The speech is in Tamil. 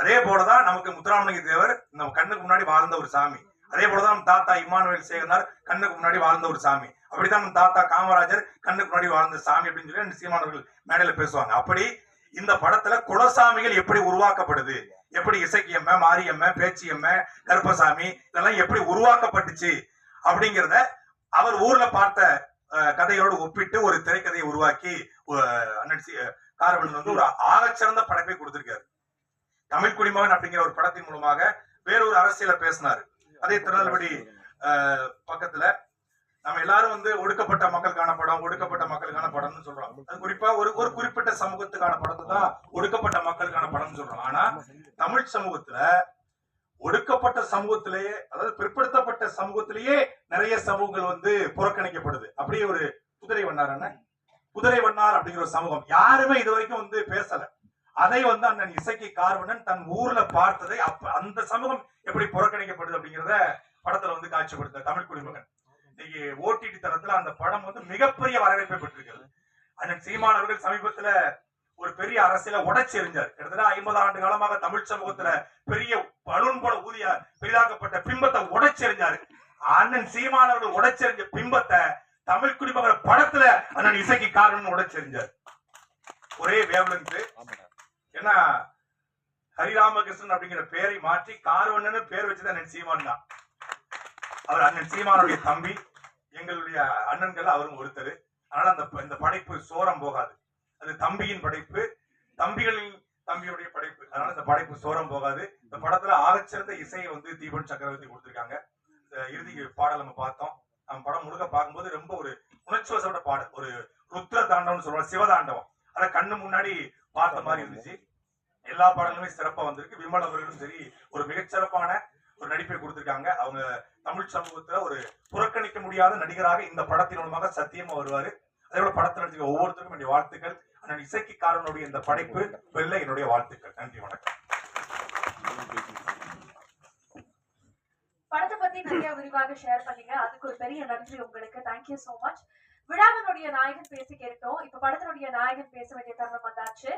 அதே போலதான் நமக்கு முத்துராமலிங்க தேவர் நம்ம கண்ணுக்கு முன்னாடி வாழ்ந்த ஒரு சாமி. அதே போலதான் நம்ம தாத்தா இம்மானுவேல் சேகர்னார் கண்ணுக்கு முன்னாடி வாழ்ந்த ஒரு சாமி. அப்படிதான் நம்ம தாத்தா காமராஜர் கண்ணுக்கு முன்னாடி வாழ்ந்த சாமி அப்படின்னு சொல்லி ரெண்டு சீமானவர்கள் மேடையில பேசுவாங்க. அப்படி இந்த படத்துல குலசாமிகள் எப்படி உருவாக்கப்படுது? எப்படி இசைக்கியம்ம மாரியம்ம பேச்சியம்ம கருப்பசாமி இதெல்லாம் எப்படி உருவாக்கப்பட்டுச்சு அப்படிங்கிறத அவர் ஊர்ல பார்த்த கதையோடு ஒப்பிட்டு ஒரு திரைக்கதையை உருவாக்கி காரவன் வந்து ஒரு ஆகச்சிறந்த படைப்பை கொடுத்திருக்காரு. தமிழ் குடிமகன் அப்படிங்கிற ஒரு படத்தின் மூலமாக வேறொரு அரசியல பேசினாரு. அதே திருநெல்வேலி பக்கத்துல நம்ம எல்லாரும் வந்து ஒடுக்கப்பட்ட மக்களுக்கான படம் ஒடுக்கப்பட்ட மக்களுக்கான படம்னு சொல்றோம் அது குறிப்பா ஒரு ஒரு குறிப்பிட்ட சமூகத்துக்கான படத்தை தான் ஒடுக்கப்பட்ட மக்களுக்கான படம்னு சொல்றோம் ஆனா தமிழ் சமூகத்துல ஒடுக்கப்பட்ட சமூகத்திலேயே அதாவது பிற்படுத்தப்பட்ட சமூகத்திலேயே நிறைய சமூகங்கள் வந்து புறக்கணிக்கப்படுது. அப்படியே ஒரு குதிரை வண்ணார் அண்ணன். குதிரை வண்ணார் அப்படிங்கிற ஒரு சமூகம். யாருமே இது வரைக்கும் வந்து பேசல. அதை வந்து அண்ணன் இசைக்கு கார்வனன் தன் ஊர்ல பார்த்ததை அப்ப அந்த சமூகம் எப்படி புறக்கணிக்கப்படுது அப்படிங்கிறத படத்துல வந்து காட்சிப்படுத்த தமிழ் குடிமகன். இன்னைக்கு ஓடிடி தளத்துல அந்த படம் வந்து மிகப்பெரிய வரவேற்பை பெற்றிருக்கிறது. அண்ணன் சீமான் அவர்கள் சமீபத்துல ஒரு பெரிய அரசியல உடைச்சு எறிஞ்சார் கிட்டத்தட்ட ஐம்பது ஆண்டு காலமாக தமிழ் சமூகத்துல பெரிய பலூன் போல ஊதிய பெரிதாக்கப்பட்ட பிம்பத்தை உடைச்செறிஞ்சாரு அண்ணன் சீமான் அவர்கள் உடைச்செறிஞ்ச பிம்பத்தை தமிழ் குடிமகன் படத்துல அண்ணன் இசைக்கு காரணம் உடைச்செறிஞ்சார் ஒரே வேவ்லென்த் ஏன்னா ஹரிராமகிருஷ்ணன் அப்படிங்கிற பேரை மாற்றி கார்வண்ணன்னு பேர் வச்சது அண்ணன் சீமான் தான். அவர் அண்ணன் சீமானுடைய தம்பி எங்களுடைய அண்ணன்கள் அவரும் ஒருத்தர். அதனால அந்த இந்த படைப்பு சோரம் போகாது. அது தம்பியின் படைப்பு தம்பிகளின் தம்பியுடைய படைப்பு. அதனால இந்த படைப்பு சோரம் போகாது. இந்த படத்துல ஆகச்சிறந்த இசையை வந்து தீபன் சக்கரவர்த்தி கொடுத்திருக்காங்க. இந்த இறுதி பாடல் நம்ம பார்த்தோம். நம்ம படம் முழுக்க பார்க்கும்போது ரொம்ப ஒரு உணர்ச்சிவசப்பட்ட பாடல். ஒரு ருத்ர தாண்டவம்னு சொல்லுவாங்க சிவதாண்டவம். அதை கண்ணு முன்னாடி பார்த்த மாதிரி இருந்துச்சு. எல்லா பாடலுமே சிறப்பா வந்திருக்கு. விமல் அவர்களும் சரி ஒரு மிகச்சிறப்பான ஒரு நடிப்பை கொடுத்திருக்காங்க. அவங்க தமிழ் சமூகத்துல ஒரு புறக்கணிக்க முடியாத நடிகராக இந்த படத்தின் மூலமாக சத்தியமா வருவாரு. அதே போல படத்தில் நடிச்சிருக்க ஒவ்வொருத்தருக்கும் என்னுடைய வாழ்த்துக்கள். அண்ணன் இசைக்காரனுடைய இந்த படைப்பு வெல்ல என்னுடைய வாழ்த்துக்கள். நன்றி வணக்கம். படத்தை பத்தி நிறைய விரிவாக ஷேர் பண்ணீங்க. அதுக்கு ஒரு பெரிய நன்றி உங்களுக்கு. தேங்க்யூ சோ மச் விழாவினுடைய நாயகன் பேசி கேட்டோம். இப்ப படத்தினுடைய நாயகன் பேச வேண்டிய தருணம் வந்தாச்சு.